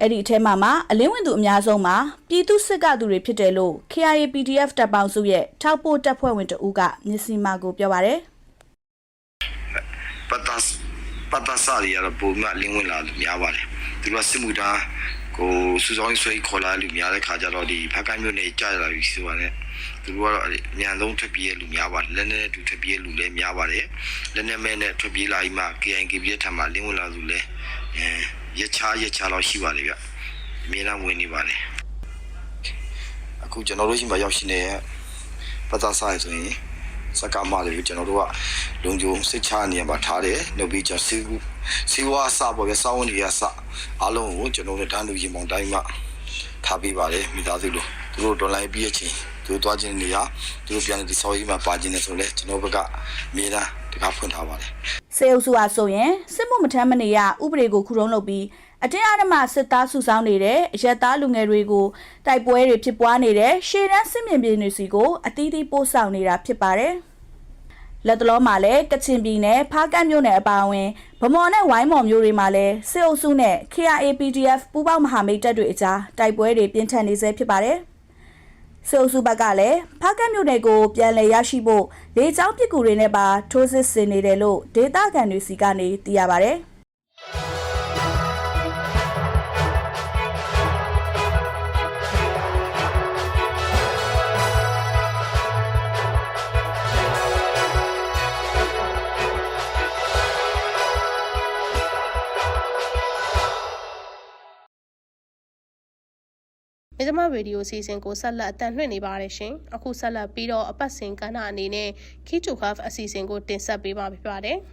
အဲ့ဒီအထဲမှာမှအလင်းဝင်သူအများဆုံးမှာပြည်သူစစ်ကသူတွေဖြစ်တယ်လို့ KIA PDF တပ်ပေါင်းစုရဲ့ထောက်ပို့တပ်ဖွဲ့ဝင်တဦးကမြစီမာကိုပြောပါတယ်။ပတ်တတ်ပတ်တတ်စာရီရတော့ပုံမှန်လင်းဝင်လာလို့များပါတယ်သူတို့ကစစ်မှုထမ်းကိုစူဆောင်းဆွဲခေါ်လာလူများတဲ့ခါကျတော့ဒီဖက်ကိုင်းမြို့နယ်ကြာလာပြီဆိုပါတယ်သူတို့ကတော့အမြန်ဆုံးထွက်ပြေးလူများပါတယ်လက်နဲ့တူထွက်ပြေးလူလည်းများပါတယ်လက်နဲ့မဲနဲ့ထွက်ပြေးလာပြီးမှ KNK ပြည့်ထံမှာလင်းဝင်လာသူလည်းအဲ ရချားရချားတော့ရှိပါတယ်ဗျအမြဲတမ်းဝင်နေပါတယ်အခုကျွန်တော်တို့ရှိမှရောက်ရှိနေတဲ့ပတ်တတ်စာရီဆိုရင်စကားမလေးကျွန်တော်တို့ကလုံခြုံစိတ်ချနေရမှာထားတယ်နောက်ပြီးကျွန်တော်စီကူစီဝါအစပေါ်ပဲစောင်းနေရစအားလုံးကိုကျွန်တော်တို့တန်းလူရင်ပေါင်းတိုင်းမှာထားပေးပါတယ်မိသားစုလိုသူတို့ဒေါ်လာပြည့်အချင်းသူတို့သွားခြင်းနေရသူတို့ပြန်ဒီဆော်ကြီးမှာပါခြင်းနေဆိုလဲကျွန်တော်ဘက်ကအမြဲတမ်းတကားဖွင့်ထားပါတယ် စေအုပ်စုအားဆိုရင်စစ်မှုမထမ်းမနေရဥပဒေကိုခုတုံးလုပ်ပြီးအတင်းအဓမ္မစစ်သားစုဆောင်းနေတဲ့အရက်သားလူငယ်တွေကိုတိုက်ပွဲတွေဖြစ်ပွားနေတဲ့ရှေ့တန်းစစ်မြေပြင်တွေစီကိုအသီးသီးပို့ဆောင်နေတာဖြစ်ပါတယ်။လက်တလုံးမှာလည်းကချင်ပြည်နယ်ဖားကန့်မြို့နယ်အပါအဝင်ဗမော်နဲ့ဝိုင်းမော်မြို့တွေမှာလည်းစစ်အုပ်စုနဲ့ KIAPDF ပူးပေါင်းမဟာမိတ်တပ်တွေအကြားတိုက်ပွဲတွေပြင်းထန်နေဆဲဖြစ်ပါတယ်။ ဆိုစုဘက်ကလည်းဖားကတ်မြို့နယ်ကိုပြန်လည်ရရှိဖို့လေကြောင်းပစ်ကူတွေနဲ့ပါထိုးစစ်ဆင်နေတယ်လို့ဒေတာကန်တွေစီကနေသိရပါဗျ။ မင်းသမရေဒီယိုစီစဉ်ကိုဆက်လက်အတန်လွှင့်နေပါတယ်ရှင်။အခုဆက်လက်ပြီးတော့အပတ်စဉ်ကဏ္ဍအနေနဲ့ Key to Have အစီအစဉ်ကိုတင်ဆက်ပေးပါဖြစ်ပါတယ်။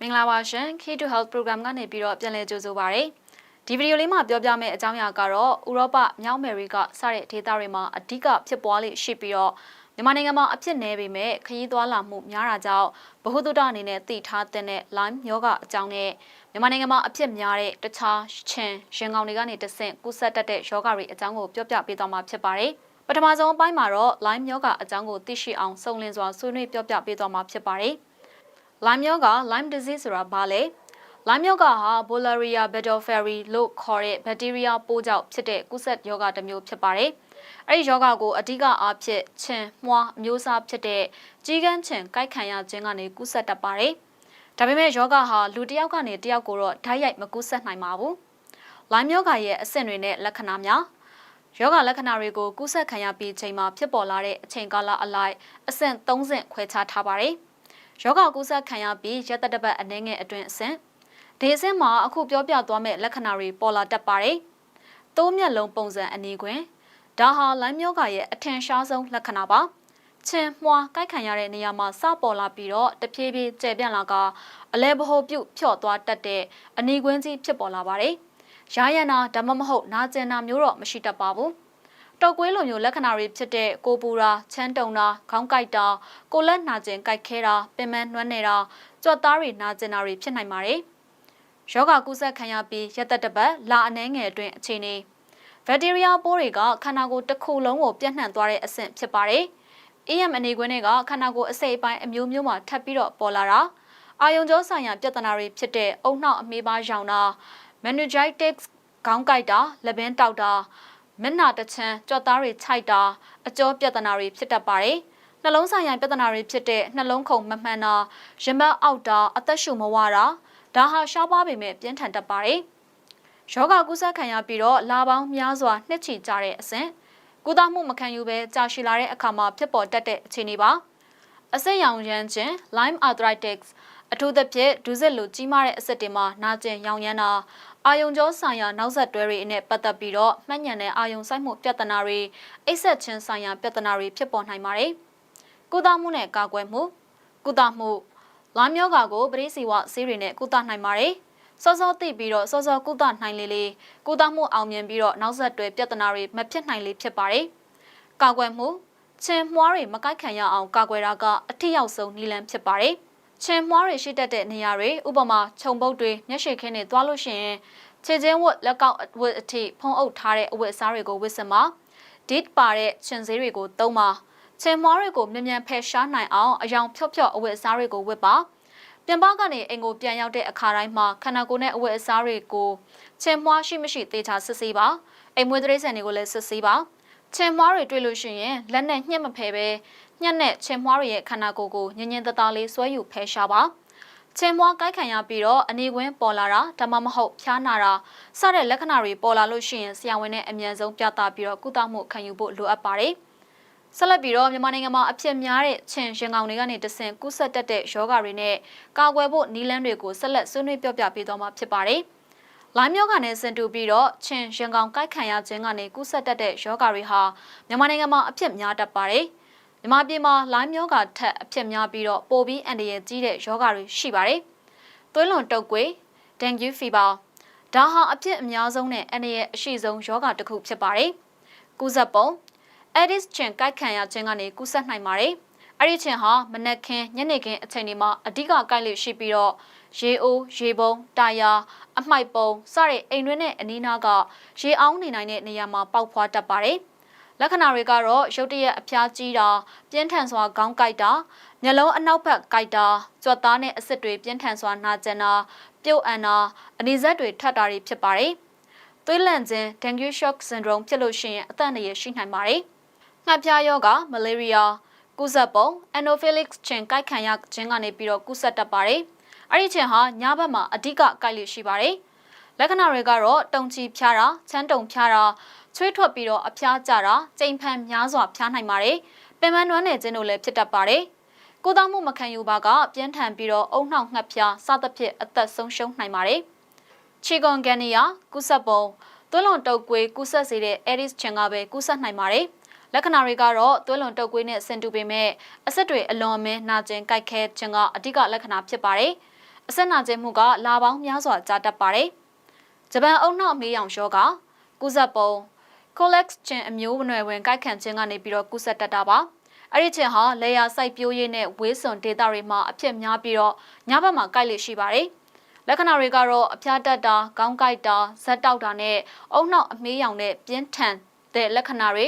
မင်္ဂလာပါရှင် Key to Health Program ကနေပြီးတော့ပြန်လည်ကြိုဆိုပါရစေ ဒီဗီဒီယိုလေးမှာပြောပြမယ့်အကြောင်းအရာကတော့ဥရောပမြောက်အမေရိကစတဲ့ဒေသတွေမှာအဓိကဖြစ်ပွားလေရှိပြီးတော့မြန်မာနိုင်ငံမှာအဖြစ်နည်းပေမဲ့ခရီးသွားလာမှုများတာကြောင့်ဗဟုသုတအနေနဲ့သိထားတဲ့ Lyme ယောဂအကြောင်းနဲ့မြန်မာနိုင်ငံမှာအဖြစ်များတဲ့တခြားချင်းရင်ကောင်တွေကနေတဆင့်ကူးစက်တတ်တဲ့ယောဂတွေအကြောင်းကိုပြောပြပေးသွားမှာဖြစ်ပါတယ်။ပထမဆုံးအပိုင်းမှာတော့ Lyme ယောဂအကြောင်းကိုသိရှိအောင်စုံလင်စွာဆွေးနွေးပြောပြပေးသွားမှာဖြစ်ပါတယ်။ Lyme ယောဂ Lyme disease ဆိုတာဘာလဲ။ Lyme ယောဂဟာ Bolaria bedoferi လို့ခေါ်တဲ့ဘက်တီးရီးယားပိုးကြောင့်ဖြစ်တဲ့ကူးစက်ယောဂတစ်မျိုးဖြစ်ပါတယ်။အဲဒီယောဂကိုအဓိကအားဖြင့်ခြင်မွှားအမျိုးအစားဖြစ်တဲ့ကြီးကန်းခြင်ကိုက်ခံရခြင်းကနေကူးစက်တတ်ပါတယ်။ဒါပေမဲ့ယောဂဟာလူတစ်ယောက်ကနေတစ်ယောက်ကိုတော့ဓာတ်ရိုက်မကူးစက်နိုင်ပါဘူး။ Lyme ယောဂရဲ့အဆင့်တွေနဲ့လက္ခဏာများယောဂလက္ခဏာတွေကိုကူးစက်ခံရပြီးချိန်မှာဖြစ်ပေါ်လာတဲ့အချိန်ကာလအလိုက်အဆင့်၃ဆင့်ခွဲခြားထားပါတယ်။ယောဂကူးစက်ခံရပြီးရက်သက်တပတ်အနည်းငယ်အတွင်းအဆင့် ဒီအဆင့်မှာအခုပြောပြသွားမယ့်လက္ခဏာတွေပေါ်လာတတ်ပါတယ်။တိုးမျက်လုံးပုံစံအနီခွင်ဒါဟာလိုင်းမျိုးဂါရဲ့အထင်ရှားဆုံးလက္ခဏာပါ။ချင်းမွှာကိုက်ခံရတဲ့နေရာမှာစပေါ်လာပြီးတော့တဖြည်းဖြည်းကျယ်ပြန့်လာကအလဲဘဟုပြုတ်ဖြော့သွားတတ်တဲ့အနီကွင်းကြီးဖြစ်ပေါ်လာပါတယ်။ရာယနာဓမ္မမဟုတ်နာကျင်နာမျိုးတော့မရှိတတ်ပါဘူး။တောက်ကွေးလိုမျိုးလက္ခဏာတွေဖြစ်တဲ့ကိုပူတာချမ်းတုံတာခေါင်းကိုက်တာကိုလက်နာကျင်ကိုက်ခဲတာပင်မနှွမ်းနေတာကြွက်သားတွေနာကျင်တာတွေဖြစ်နိုင်ပါတယ်။ ယောဂကုသခံရပြီးရက်သက်တပတ်လာအနှဲငယ်အတွင်းအခြေအနေဘက်တီးရီးယားပိုးတွေကခန္ဓာကိုယ်တစ်ခုလုံးကိုပြန့်နှံ့သွားတဲ့အဆင့်ဖြစ်ပါတယ်။ EM အနေခွင်းတွေကခန္ဓာကိုယ်အစိတ်အပိုင်းအမျိုးမျိုးမှာထပ်ပြီးတော့ပေါ်လာတာအာယုံကြောဆိုင်ရာပြဿနာတွေဖြစ်တဲ့အုံနှောက်အမေးပါးရောင်တာ meningitis ခေါင်းကိုက်တာလက်ဘင်းတောက်တာမျက်နှာတစ်ချမ်းကြော့သားတွေခြိုက်တာအကျောပြဿနာတွေဖြစ်တတ်ပါတယ်နှလုံးဆိုင်ရာပြဿနာတွေဖြစ်တဲ့နှလုံးခုန်မမှန်တာရင်ဘတ်အောက်တာအသက်ရှူမဝတာ ဒါဟာရှားပါပေမဲ့ပြင်းထန်တတ်ပါတယ်။ယောဂကုသခံရပြီးတော့လာပေါင်းများစွာနှစ်ချီကြတဲ့အဆင့်ကုသမှုမခံယူဘဲကြာရှည်လာတဲ့အခါမှာဖြစ်ပေါ်တတ်တဲ့အခြေအနေပါ။အဆင့်ရောင်ရမ်းခြင်း Lyme arthritis အထူးသဖြင့်ဒူးစစ်လိုကြီးမားတဲ့အဆစ်တွေမှာနာကျင်ရောင်ရမ်းတာအာယုံကြောဆိုင်ရာနောက်ဆက်တွဲတွေနဲ့ပတ်သက်ပြီးတော့မှတ်ညံတဲ့အာယုံဆိုင်မှုပြဿနာတွေအိပ်ဆက်ခြင်းဆိုင်ရာပြဿနာတွေဖြစ်ပေါ်နိုင်ပါတယ်။ကုသမှုနဲ့ကာကွယ်မှုကုသမှု လာမျိုးဂါကိုပရိစီဝဆေးတွေနဲ့ကုသနိုင်ပါတယ်။စောစောသိပြီးတော့စောစောကုသနိုင်လေလေကုသမှုအောင်မြင်ပြီးတော့နောက်ဆက်တွဲပြဿနာတွေမဖြစ်နိုင်လေဖြစ်ပါတယ်။ကာကွယ်မှုချင်းမွှားတွေမကိုက်ခံရအောင်ကာကွယ်တာကအထက်ရောက်ဆုံးနည်းလမ်းဖြစ်ပါတယ်။ချင်းမွှားတွေရှိတတ်တဲ့နေရာတွေဥပမာခြုံပုတ်တွေမျက်ရှိခင်းတွေသွားလို့ရှိရင်ခြေချင်းဝတ်လက်ကောက်ဝတ်အထိဖုံးအုပ်ထားတဲ့အဝတ်အစားတွေကိုဝတ်စမှာ date ပါတဲ့ချင်းစေးတွေကိုသုံးပါ ချင်မွားတွေကိုမြန်မြန်ဖယ်ရှားနိုင်အောင်အယောင်ဖြော့ဖြော့အဝတ်အစားတွေကိုဝတ်ပါပြန်ပကနေအိမ်ကိုပြန်ရောက်တဲ့အခါတိုင်းမှာခန္ဓာကိုယ်နဲ့အဝတ်အစားတွေကိုချင်မွားရှိမရှိသေချာစစ်ဆေးပါအိမ်မွေးတရိတ်ဆန်တွေကိုလည်းစစ်ဆေးပါချင်မွားတွေတွေ့လို့ရှိရင်လက်နဲ့ညှက်မဖယ်ပဲညှက်နဲ့ချင်မွားတွေရဲ့ခန္ဓာကိုယ်ကိုညင်ညင်သက်သက်လေးဆွဲယူဖယ်ရှားပါချင်မွားကိုက်ခံရပြီးတော့အနေကွင်းပေါ်လာတာဒါမှမဟုတ်ဖျားနာတာစတဲ့လက္ခဏာတွေပေါ်လာလို့ရှိရင်ဆရာဝန်နဲ့အမြန်ဆုံးပြသပြီးတော့ကုသမှုခံယူဖို့လိုအပ်ပါတယ်။ ဆက်လက်ပြီးတော့မြန်မာနိုင်ငံမှာအဖြစ်များတဲ့ချင်းရင်ကောင်တွေကနေတဆင့်ကူးစက်တက်တဲ့ယောဂတွေနဲ့ကာကွယ်ဖို့နည်းလမ်းတွေကိုဆက်လက်ဆွေးနွေးပြောပြပေးသွားမှာဖြစ်ပါတယ်။လိုင်းမျိုးကနေစင်တူပြီးတော့ချင်းရင်ကောင်ကိုက်ခံရခြင်းကနေကူးစက်တက်တဲ့ယောဂတွေဟာမြန်မာနိုင်ငံမှာအဖြစ်များတတ်ပါတယ်။မြန်မာပြည်မှာလိုင်းမျိုးကထက်အဖြစ်များပြီးတော့ပိုပြီးအန္တရာယ်ကြီးတဲ့ယောဂတွေရှိပါတယ်။သွေးလွန်တုပ်ကွေး၊ဒန်ဂူဖီဘာဒါဟာအဖြစ်အများဆုံးနဲ့အန္တရာယ်အရှိဆုံးယောဂတစ်ခုဖြစ်ပါတယ်။ကူးစက်ပုံ Addis ချင်ကိုက်ခံရခြင်းကနေကူးစက်နိုင်ပါတယ်။အဲ့ဒီချင်ဟာမနက်ခင်းညနေခင်းအချိန်တွေမှာအဓိကကိုက်လေရှိပြီးတော့ရေအိုးရေပုံတာယာအမှိုက်ပုံစတဲ့အိမ်တွင်းနဲ့အနီးနားကရေအောင်းနေနိုင်တဲ့နေရာမှာပေါက်ဖွာတတ်ပါတယ်။လက္ခဏာတွေကတော့ရုတ်တရက်အဖျားကြီးတာပြင်းထန်စွာခေါင်းကိုက်တာမျက်လုံးအနောက်ဘက်ကိုက်တာကြွက်သားနဲ့အဆစ်တွေပြင်းထန်စွာနာကျင်တာပြုတ်အန်တာအနီဆက်တွေထပ်တာတွေဖြစ်ပါတယ်။သွေးလန့်ခြင်း dengue shock syndrome ဖြစ်လို့ရှိရင်အသက်အန္တရာယ်ရှိနိုင်ပါတယ်။ ငှက်ဖျားယောဂမလေးရီးယားကူးစက်ပုံ anopheles ချင်းကိုက်ခံရခြင်းကနေပြီးတော့ကူးစက်တတ်ပါတယ်။အဲ့ဒီချင်းဟာညဘက်မှာအဓိကကိုက်လို့ရှိပါတယ်။လက္ခဏာတွေကတော့တုံချီဖျားတာချမ်းတုံဖျားတာချွေးထွက်ပြီးတော့အဖျားကြတာကြိမ်ဖန်များစွာဖျားနိုင်ပါတယ်။ပင်မနွမ်းနယ်ခြင်းတို့လည်းဖြစ်တတ်ပါတယ်။ကိုသောမှုမခံယူပါကပြင်းထန်ပြီးတော့အုံနှောက်ငှက်ဖျားစသဖြင့်အသက်ဆုံးရှုံးနိုင်ပါတယ်။ချီကွန်ဂန်နီယာကူးစက်ပုံသွေးလွန်တုပ်ကွေးကူးစက်စေတဲ့ Aedes ချင်ကပဲကူးစက်နိုင်ပါတယ်။ လက္ခဏာတွေကတော့သွေးလွန်တုပ်ကွေးနဲ့ဆင်တူပေမဲ့အဆက်တွေအလွန်အမင်းနာကျင်ကြိုက်ခဲခြင်းကအဓိကလက္ခဏာဖြစ်ပါတယ်။အဆက်နာကျင်မှုကလာပေါင်းများစွာကြာတတ်ပါတယ်။ဂျပန်အုံနှောက်မေးရောင်ရောဂါကုသပုံ Colex ခြင်းအမျိုးအနွယ်ဝင်ကြိုက်ခံခြင်းကနေပြီးတော့ကုသတတ်တာပါ။အဲ့ဒီခြင်းဟာလေယာစိုက်ပျိုးရေးနဲ့ဝေးစွန်ဒေတာတွေမှာအဖြစ်များပြီးတော့ညဘက်မှာကြိုက်လေရှိပါတယ်။လက္ခဏာတွေကတော့အဖျားတက်တာ၊ခေါင်းကိုက်တာ၊ဇက်တောက်တာနဲ့အုံနှောက်အမေးရောင်တဲ့ပြင်းထန်တဲ့လက္ခဏာတွေ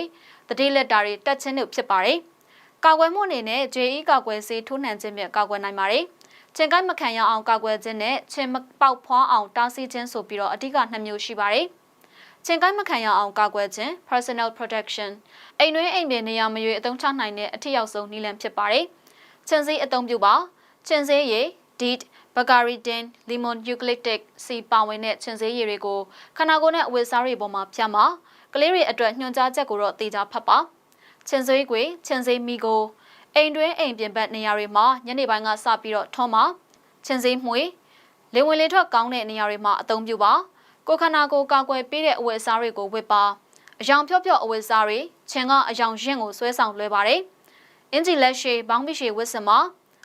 တတိလက်တာတွေတက်ချင်းတို့ဖြစ်ပါတယ်။ကာကွယ်မှုအနေနဲ့ JE ကာကွယ်ဆေးထိုးနှံခြင်းဖြင့်ကာကွယ်နိုင်ပါတယ်။ချင်းကိုက်မခံရအောင်ကာကွယ်ခြင်းနဲ့ချင်းမပေါက်ဖွားအောင်တားဆီးခြင်းဆိုပြီးတော့အဓိကနှစ်မျိုးရှိပါတယ်။ချင်းကိုက်မခံရအောင်ကာကွယ်ခြင်း personal protection အိမ်တွင်းအိမ်ပြင်နေရာမရွေးအသုံးချနိုင်တဲ့အထက်ရောက်ဆုံးနည်းလမ်းဖြစ်ပါတယ်။ချင်းစေးအသုံးပြုပါချင်းစေးရည် DEET ဘဂါရီဒင်လီမွန်ယူကလစ်တစ်စီပါဝင်တဲ့ချင်းစေးရည်တွေကိုခန္ဓာကိုယ်နဲ့အဝတ်စားတွေပေါ်မှာဖြတ်မှာ ကလေးတွေအတွက်ညွှန်ကြားချက်ကိုတော့သေချာဖတ်ပါချင်းစေးကွေချင်းစေးမီကိုအိမ်တွင်းအိမ်ပြင်ဘက်နေရာတွေမှာညနေပိုင်းကစပြီးတော့ထုံးမှာချင်းစေးမှွေလေဝင်လေထွက်ကောင်းတဲ့နေရာတွေမှာအသုံးပြုပါကိုခန္ဓာကိုယ်ကာကွယ်ပေးတဲ့အဝတ်အစားတွေကိုဝတ်ပါအယောင်ဖြော့ဖြော့အဝတ်အစားတွေချင်းကအယောင်ရင့်ကိုဆွဲဆောင်လွှဲပါတယ်အင်ဂျီလက်ရှည်ဘောင်းပိရှည်ဝတ်စင်မှာ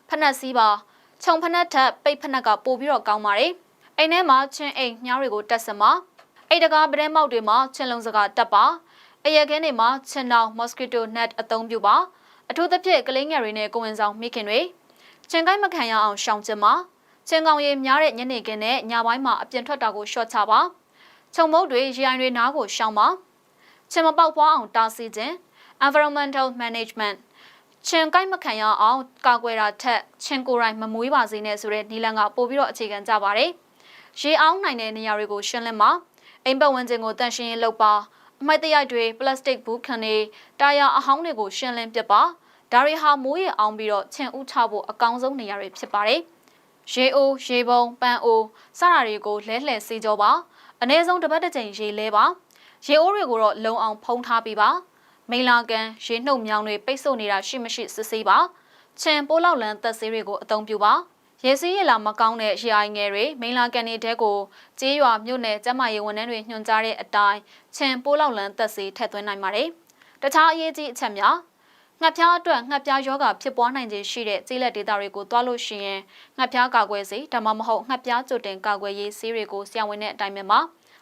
ဖက်နှက်စည်းပါခြုံဖက်နှက်ထက်ပိတ်ဖက်နှက်ကပိုပြီးတော့ကောင်းပါတယ်အိမ်ထဲမှာချင်းအိမ်ညှားတွေကိုတက်စင်မှာ အိတ်တကားပဒဲမောက်တွေမှာချင်းလုံးစကားတက်ပါအရက်ခဲတွေမှာချင်းတောင် mosquito net အသုံးပြုပါအထူးသဖြင့်ကလေးငယ်တွေနဲ့ကိုဝင်ဆောင်မိခင်တွေချင်းကိုင်းမခံရအောင်ရှောင်ကျင်ပါချင်းကောင်ရည်များတဲ့ညနေခင်းနဲ့ညပိုင်းမှာအပြင်ထွက်တာကိုရှော့ချပါခြုံမုတ်တွေရေအိုင်တွေနားကိုရှောင်ပါချင်းမပေါက်ပွားအောင်တားဆီးခြင်း environmental management ချင်းကိုက်မခံရအောင်ကာကွယ်တာထက်ချင်းကိုယ်တိုင်မမွေးပါစေနဲ့ဆိုတဲ့နီလန်ကပို့ပြီးတော့အခြေခံကြပါတယ်။ရေအောင်နိုင်တဲ့နေရာတွေကိုရှင်းလင်းပါ အိမ်ပတ်ဝန်းကျင်ကိုတန့်ရှင်းရေးလုပ်ပါအမိုက်တရိုက်တွေပလတ်စတစ်ဘူးခံတွေတာယာအဟောင်းတွေကိုရှင်းလင်းပစ်ပါဒါတွေဟာမိုးရေအောင်ပြီးတော့ချင်းဥချဖို့အကောင်းဆုံးနေရာတွေဖြစ်ပါတယ်။ရေအိုးရေပုံပန်းအိုးစတာတွေကိုလဲလှယ်စေကြောပါအနည်းဆုံးတစ်ပတ်တစ်ကြိမ်ရေလဲပါရေအိုးတွေကိုတော့လုံအောင်ဖုံးထားပြီးပါမိလာကန်ရေနှုတ်မြောင်းတွေပိတ်ဆို့နေတာရှိမရှိစစ်ဆေးပါချင်ပိုးလောက်လန်သက်ဆေးတွေကိုအသုံးပြုပါ ရေစီးရလာမကောင်းတဲ့ရေအိုင်ငယ်တွေမိလာကန်တွေတဲကိုကြေးရွာမြို့နယ်ကျမရေဝန်ထမ်းတွေညွှန်ကြားတဲ့အတိုင်းချင်ပိုးလောက်လန်သက်ဆေးထည့်သွင်းနိုင်ပါတယ်တခြားအရေးကြီးအချက်များငှက်ဖျားအတွက်ငှက်ဖျားယောဂဖြစ်ပွားနိုင်ခြင်းရှိတဲ့ကြေးလက်ဒေတာတွေကိုတွားလို့ရှိရင်ငှက်ဖျားကာကွယ်စေဒါမှမဟုတ်ငှက်ဖျားကြိုတင်ကာကွယ်ရေးဆေးတွေကိုဆရာဝန်နဲ့အတိုင်းပဲမှာ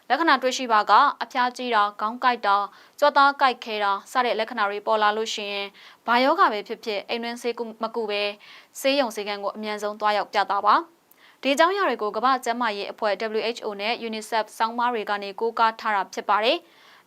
လက္ခဏာတွေ့ရှိပါကအဖျားကြီးတာခေါင်းကိုက်တာကြောသားကိုက်ခဲတာစတဲ့လက္ခဏာတွေပေါ်လာလို့ရှိရင်ဘာယောဂပဲဖြစ်ဖြစ်အိမ်တွင်းဆေးကုမကူပဲဆေးရုံဆေးကန်းကိုအမြန်ဆုံးသွားရောက်ပြသပါဒီအကြောင်းအရာတွေကိုကမ္ဘာ့ကျန်းမာရေးအဖွဲ့ WHO နဲ့ UNICEF စောင်းမားတွေကနေကိုးကားထားတာဖြစ်ပါတယ်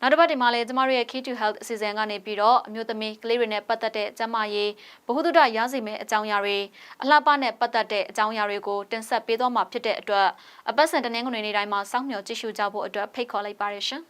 နောက်တစ်ပတ်ဒီမှာလည်းကျမတို့ရဲ့ Key to Health အစီအစဉ်ကနေပြီးတော့အမျိုးသမီးကလေးတွေနဲ့ပတ်သက်တဲ့ကျန်းမာရေးဗဟုသုတရရှိမဲ့အကြောင်းအရာတွေအလှပနဲ့ပတ်သက်တဲ့အကြောင်းအရာတွေကိုတင်ဆက်ပေးသွားမှာဖြစ်တဲ့အတွက်အပတ်စဉ်တနင်္ဂနွေနေ့တိုင်းမှာစောင့်မျှော်ကြည့်ရှုကြဖို့အတွက်ဖိတ်ခေါ်လိုက်ပါရရှင်။။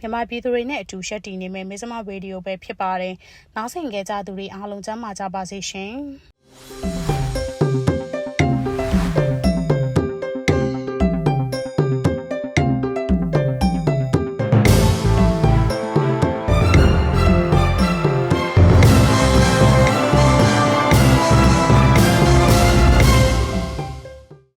မြန်မာပြည်သူတွေနဲ့အတူရှက်တည်နေမယ်မိစမရေဒီယိုပဲဖြစ်ပါတယ်။နားဆင်ကြကြသူတွေအားလုံးကျမ်းမာကြပါစေရှင်။